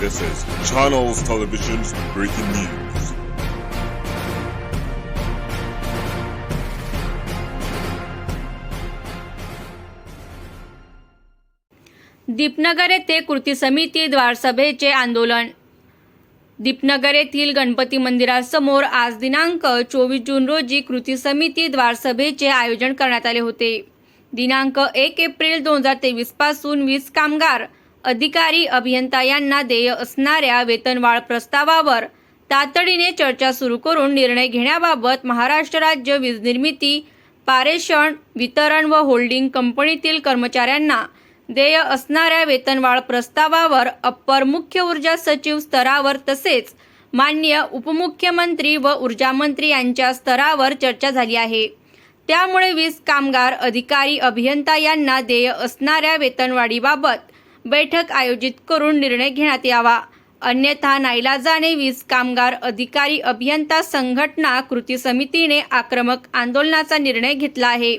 This is Channels Television's breaking news. Deepnagar येथे कृती समिती द्वारसभेचे आंदोलन दीपनगर येथील गणपती मंदिरासमोर आज दिनांक चोवीस जून रोजी कृती समिती द्वारसभेचे आयोजन करण्यात आले होते दिनांक एक एप्रिल दोन हजार तेवीसपासून वीस कामगार अधिकारी अभियंता यांना देय असणाऱ्या वेतनवाढ प्रस्तावावर तातडीने चर्चा सुरू करून निर्णय घेण्याबाबत महाराष्ट्र राज्य वीज निर्मिती पारेषण वितरण व होल्डिंग कंपनीतील कर्मचाऱ्यांना देय असणाऱ्या वेतनवाढ प्रस्तावावर अप्पर मुख्य ऊर्जा सचिव स्तरावर तसेच मान्य उपमुख्यमंत्री व ऊर्जामंत्री यांच्या स्तरावर चर्चा झाली आहे. त्यामुळे वीज कामगार अधिकारी अभियंता यांना देय असणाऱ्या वेतनवाढीबाबत बैठक आयोजित करून निर्णय घेण्यात यावा. अन्यथा नाईलाजाने वीज कामगार अधिकारी अभियंता संघटना कृती समितीने आक्रमक आंदोलनाचा निर्णय घेतला आहे.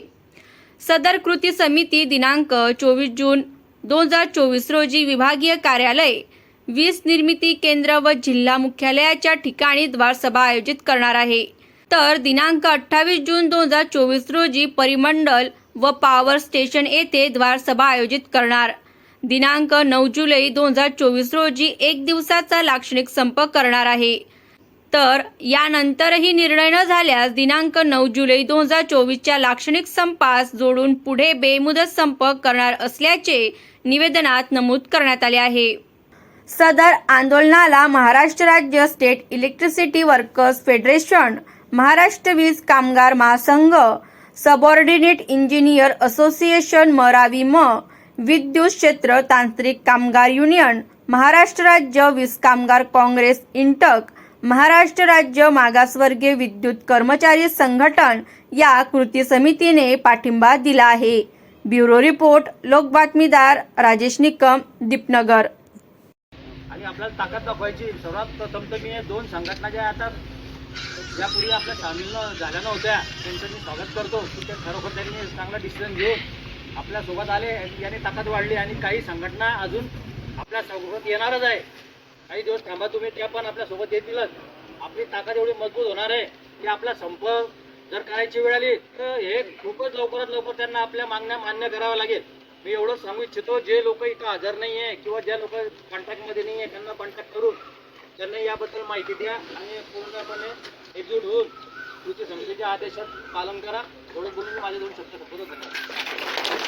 सदर कृती समिती दिनांक चोवीस जून दोन हजार चोवीस रोजी विभागीय कार्यालय वीज निर्मिती केंद्र व जिल्हा मुख्यालयाच्या ठिकाणी द्वारसभा आयोजित करणार आहे. तर दिनांक अठ्ठावीस जून दोन हजार चोवीस रोजी परिमंडल व पॉवर स्टेशन येथे द्वारसभा आयोजित करणार. दिनांक नऊ जुलै दोन हजार चोवीस रोजी एक दिवसाचा लाक्षणिक संप करणार आहे. तर यानंतरही निर्णय न झाल्यास दिनांक नऊ जुलै दोन हजार चोवीसच्या लाक्षणिक संपास जोडून पुढे बेमुदत संप करणार असल्याचे निवेदनात नमूद करण्यात आले आहे. सदर आंदोलनाला महाराष्ट्र राज्य state electricity workers federation Maharashtra वीज कामगार महासंघ सबऑर्डिनेट इंजिनियर असोसिएशन मरावी म विद्युत क्षेत्र तांत्रिक कामगार युनियन महाराष्ट्र राज्य वीज कामगार काँग्रेस इंटक महाराष्ट्र राज्य मागासवर्गीय विद्युत कर्मचारी संघटन या कृती समितीने पाठिंबा दिला आहे. ब्युरो रिपोर्ट लोक बातमीदार राजेश निकम दीपनगर. आणि आपल्याला ताकद दाखवायची. सर्वात प्रथम तर मी दोन संघटना ज्या आता यापूर्वी आपल्या सामील न- झाल्या नव्हत्या. त्यांचं मी स्वागत करतो. की त्या खरोखर त्यांनी चांगला डिसिजन घेऊन आपल्यासोबत आले याने ताकद वाढली आणि काही संघटना अजून आपल्यासोबत येणारच आहे. काही दिवस थांबा तुम्ही त्या पण आपल्यासोबत येतीलच. आपली ताकद एवढी मजबूत होणार आहे की आपला संप जर करायची वेळ आली तर हे खूपच लवकरात लवकर त्यांना आपल्या मागण्या मान्य कराव्या लागेल. मी एवढं सांगू इच्छितो जे लोक इथं हजर नाही आहे किंवा ज्या लोक कॉन्टॅक्टमध्ये नाही आहे त्यांना कॉन्टॅक्ट करून त्यांना याबद्दल माहिती द्या आणि पूर्णपणे एकजूट होऊन कृती समितीच्या आदेशात पालन करा. एवढं बोलून मी माझे दोन शब्द धन्यवाद